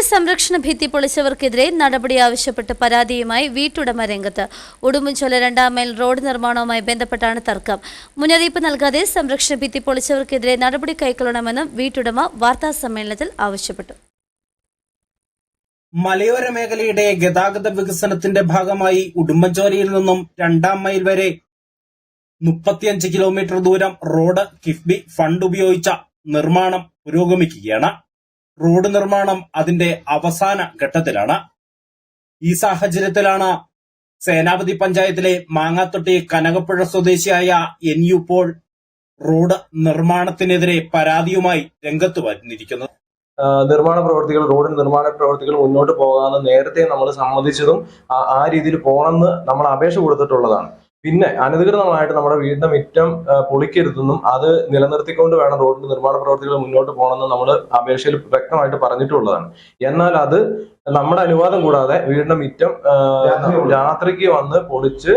വീടിന്റെ സംരക്ഷണ ഭിത്തി പൊളിച്ചവർക്കെതിരെ നടപടി ആവശ്യപ്പെട്ട് പരാതിയുമായി വീട്ടുടമ രംഗത്ത്. ഉടുമ്പൻചോല രണ്ടാം മൈൽ റോഡ് നിർമ്മാണവുമായി ബന്ധപ്പെട്ടാണ് തർക്കം. മുന്നറിയിപ്പ് നൽകാതെ സംരക്ഷണ ഭിത്തി പൊളിച്ചവർക്കെതിരെ നടപടി കൈക്കൊള്ളണമെന്നും വീട്ടുടമ വാർത്താ സമ്മേളനത്തിൽ ആവശ്യപ്പെട്ടു. മലയോര മേഖലയുടെ ഗതാഗത വികസനത്തിന്റെ ഭാഗമായി ഉടുമ്പൻചോലയിൽ നിന്നും രണ്ടാം മൈൽ വരെ മുപ്പത്തിയഞ്ച് കിലോമീറ്റർ ദൂരം റോഡ് കിഫ്ബി ഫണ്ട് ഉപയോഗിച്ച നിർമ്മാണം പുരോഗമിക്കുകയാണ്. റോഡ് നിർമ്മാണം അതിന്റെ അവസാന ഘട്ടത്തിലാണ്. ഈ സാഹചര്യത്തിലാണ് സേനാപതി പഞ്ചായത്തിലെ മാങ്ങാത്തൊട്ടി കനകപ്പുഴ സ്വദേശിയായ എൻ യു പോൾ റോഡ് നിർമ്മാണത്തിനെതിരെ പരാതിയുമായി രംഗത്ത് വന്നിരിക്കുന്നത്. നിർമ്മാണ പ്രവർത്തികൾ റോഡ് നിർമ്മാണ പ്രവർത്തികൾ മുന്നോട്ട് പോകാമെന്ന് നേരത്തെ നമ്മൾ സമ്മതിച്ചതും ആ- രീതിയിൽ പോകണമെന്ന് നമ്മൾ അപേക്ഷ കൊടുത്തിട്ടുള്ളതാണ്. പിന്നെ അനധികൃതമായിട്ട് നമ്മുടെ വീടിന്റെ മുറ്റം പൊളിക്കരുതെന്നും അത് നിലനിർത്തിക്കൊണ്ട് വേണം റോഡിന്റെ നിർമ്മാണ പ്രവർത്തികൾ മുന്നോട്ട് പോകണമെന്നും നമ്മൾ അപേക്ഷയിൽ വ്യക്തമായിട്ട് പറഞ്ഞിട്ടുള്ളതാണ്. എന്നാൽ അത് നമ്മുടെ അനുവാദം കൂടാതെ വീടിന്റെ മുറ്റം രാത്രിക്ക് വന്ന് പൊളിച്ച്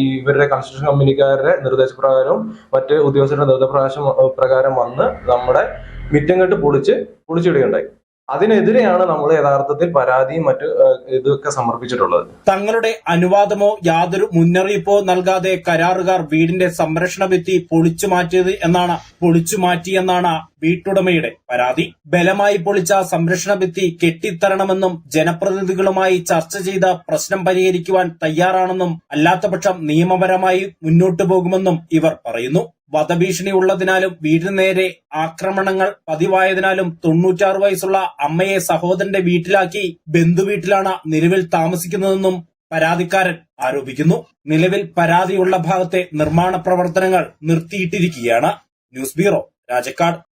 ഈ ഇവരുടെ കൺസ്ട്രക്ഷൻ കമ്പനിക്കാരുടെ നിർദ്ദേശപ്രകാരവും മറ്റ് ഉദ്യോഗസ്ഥരുടെ നിർദ്ദേശപ്രകാശം പ്രകാരം വന്ന് നമ്മുടെ മിറ്റം കെട്ട് പൊളിച്ച് പൊളിച്ചിടുകയുണ്ടായി. അതിനെതിരെയാണ് നമ്മൾ യഥാർത്ഥത്തിൽ പരാതിയും മറ്റ് ഇതൊക്കെ സമർപ്പിച്ചിട്ടുള്ളത്. തങ്ങളുടെ അനുവാദമോ യാതൊരു മുന്നറിയിപ്പോ നൽകാതെ കരാറുകാർ വീടിന്റെ സംരക്ഷണ ഭിത്തി പൊളിച്ചു മാറ്റിയത് എന്നാണ് പൊളിച്ചു മാറ്റിയെന്നാണ് വീട്ടുടമയുടെ പരാതി. ബലമായി പൊളിച്ച സംരക്ഷണ ഭിത്തി കെട്ടിത്തരണമെന്നും ജനപ്രതിനിധികളുമായി ചർച്ച ചെയ്ത പ്രശ്നം പരിഹരിക്കുവാൻ തയ്യാറാണെന്നും അല്ലാത്തപക്ഷം നിയമപരമായി മുന്നോട്ടു പോകുമെന്നും ഇവർ പറയുന്നു. വധഭീഷണി ഉള്ളതിനാലും വീടിന് നേരെ ആക്രമണങ്ങൾ പതിവായതിനാലും തൊണ്ണൂറ്റാറ് വയസ്സുള്ള അമ്മയെ സഹോദരന്റെ വീട്ടിലാക്കി ബന്ധുവീട്ടിലാണ് നിലവിൽ താമസിക്കുന്നതെന്നും പരാതിക്കാരൻ ആരോപിക്കുന്നു. നിലവിൽ പരാതിയുള്ള ഭാഗത്തെ നിർമ്മാണ പ്രവർത്തനങ്ങൾ നിർത്തിയിട്ടിരിക്കുകയാണ്. News bureau Rajakkad.